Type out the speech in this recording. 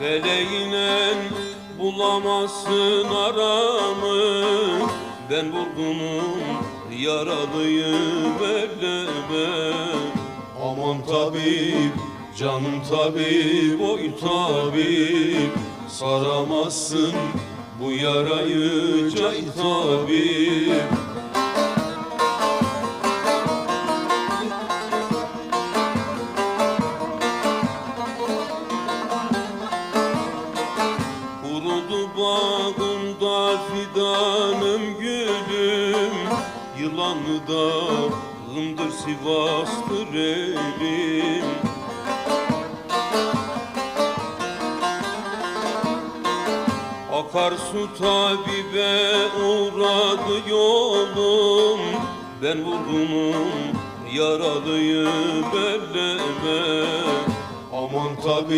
Feleğinen bulamazsın aramı. Ben vurgunum yaralıyım elleme Aman tabip canım tabip oy tabip. Saramazsın bu yarayı cay tabip bağımda fidanım gülüm. Yılanlı dağımdır Sivas'tır elim. Akarsu tabibe uğradı yolum. Ben vurgunum yaralıyım elleme Aman tabi